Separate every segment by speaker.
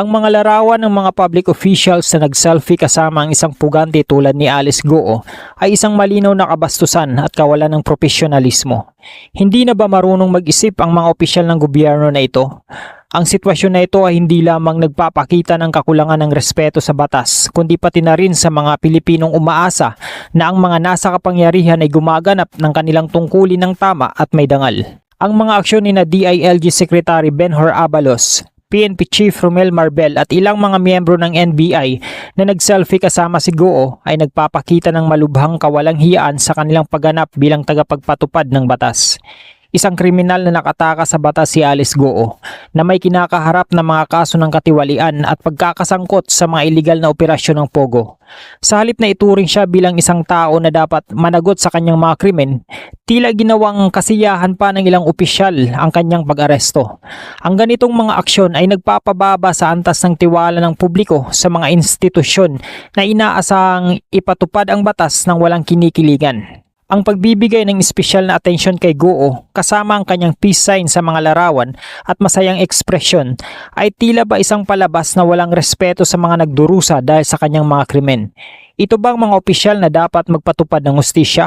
Speaker 1: Ang mga larawan ng mga public officials na nag-selfie kasama ang isang pugante tulad ni Alice Goo ay isang malinaw na kabastusan at kawalan ng profesionalismo. Hindi na ba marunong mag-isip ang mga opisyal ng gobyerno na ito? Ang sitwasyon na ito ay hindi lamang nagpapakita ng kakulangan ng respeto sa batas, kundi pati na rin sa mga Pilipinong umaasa na ang mga nasa kapangyarihan ay gumaganap ng kanilang tungkulin ng tama at may dangal. Ang mga aksyon ni na DILG Secretary Benhor Abalos, PNP Chief Romel Marbel at ilang mga miyembro ng NBI na nag-selfie kasama si Goo ay nagpapakita ng malubhang kawalang hiyaan sa kanilang pagganap bilang tagapagpatupad ng batas. Isang kriminal na nakataka sa batas si Alice Goo na may kinakaharap na mga kaso ng katiwalian at pagkakasangkot sa mga iligal na operasyon ng Pogo. Sa halip na ituring siya bilang isang tao na dapat managot sa kanyang mga krimen, tila ginawang kasiyahan pa ng ilang opisyal ang kanyang pag-aresto. Ang ganitong mga aksyon ay nagpapababa sa antas ng tiwala ng publiko sa mga institusyon na inaasahang ipatupad ang batas ng walang kinikiligan. Ang pagbibigay ng espesyal na atensyon kay Goo kasama ang kanyang peace sign sa mga larawan at masayang ekspresyon ay tila ba isang palabas na walang respeto sa mga nagdurusa dahil sa kanyang mga krimen. Ito bang mga opisyal na dapat magpatupad ng hustisya?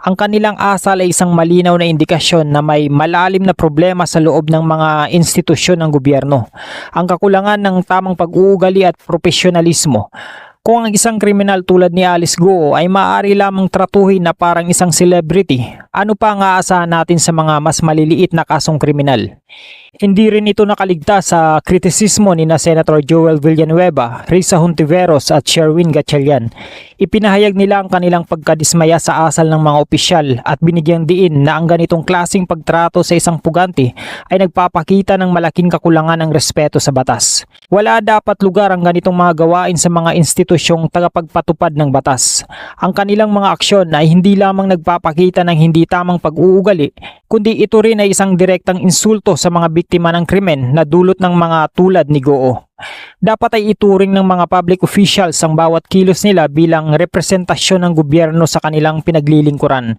Speaker 1: Ang kanilang asal ay isang malinaw na indikasyon na may malalim na problema sa loob ng mga institusyon ng gobyerno. Ang kakulangan ng tamang pag-uugali at profesionalismo. Kung ang isang kriminal tulad ni Alice Goo ay maaari lamang tratuhin na parang isang celebrity, ano pa ang aasahan natin sa mga mas maliliit na kasong kriminal? Hindi rin ito nakaligtas sa kritisismo ni na Senator Joel Villanueva, Risa Hontiveros at Sherwin Gatchalian. Ipinahayag nila ang kanilang pagkadismaya sa asal ng mga opisyal at binigyang diin na ang ganitong klasing pagtrato sa isang pugante ay nagpapakita ng malaking kakulangan ng respeto sa batas. Wala dapat lugar ang ganitong mga gawain sa mga institusyong tagapagpatupad ng batas. Ang kanilang mga aksyon ay hindi lamang nagpapakita ng hindi tamang pag-uugali, kundi ito rin ay isang direktang insulto sa mga biktima ng krimen na dulot ng mga tulad ni Goo. Dapat ay ituring ng mga public officials ang bawat kilos nila bilang representasyon ng gobyerno sa kanilang pinaglilingkuran.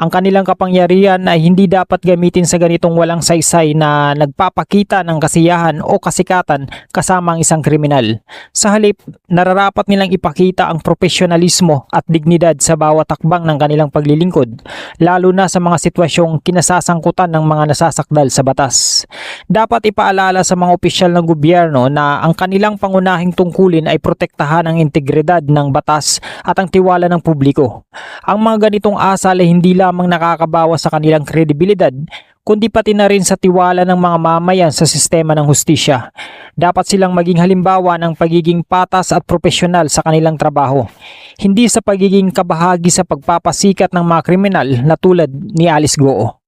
Speaker 1: Ang kanilang kapangyarihan ay hindi dapat gamitin sa ganitong walang saysay na nagpapakita ng kasiyahan o kasikatan kasama ang isang kriminal. Sa halip, nararapat nilang ipakita ang profesionalismo at dignidad sa bawat takbang ng kanilang paglilingkod, lalo na sa mga sitwasyong kinasasangkutan ng mga nasasakdal sa batas. Dapat ipaalala sa mga opisyal ng gobyerno ang kanilang pangunahing tungkulin ay protektahan ang integridad ng batas at ang tiwala ng publiko. Ang mga ganitong asal ay hindi lamang nakakabawas sa kanilang kredibilidad, kundi pati na rin sa tiwala ng mga mamayan sa sistema ng hustisya. Dapat silang maging halimbawa ng pagiging patas at profesional sa kanilang trabaho, hindi sa pagiging kabahagi sa pagpapasikat ng mga kriminal na tulad ni Alice Goo.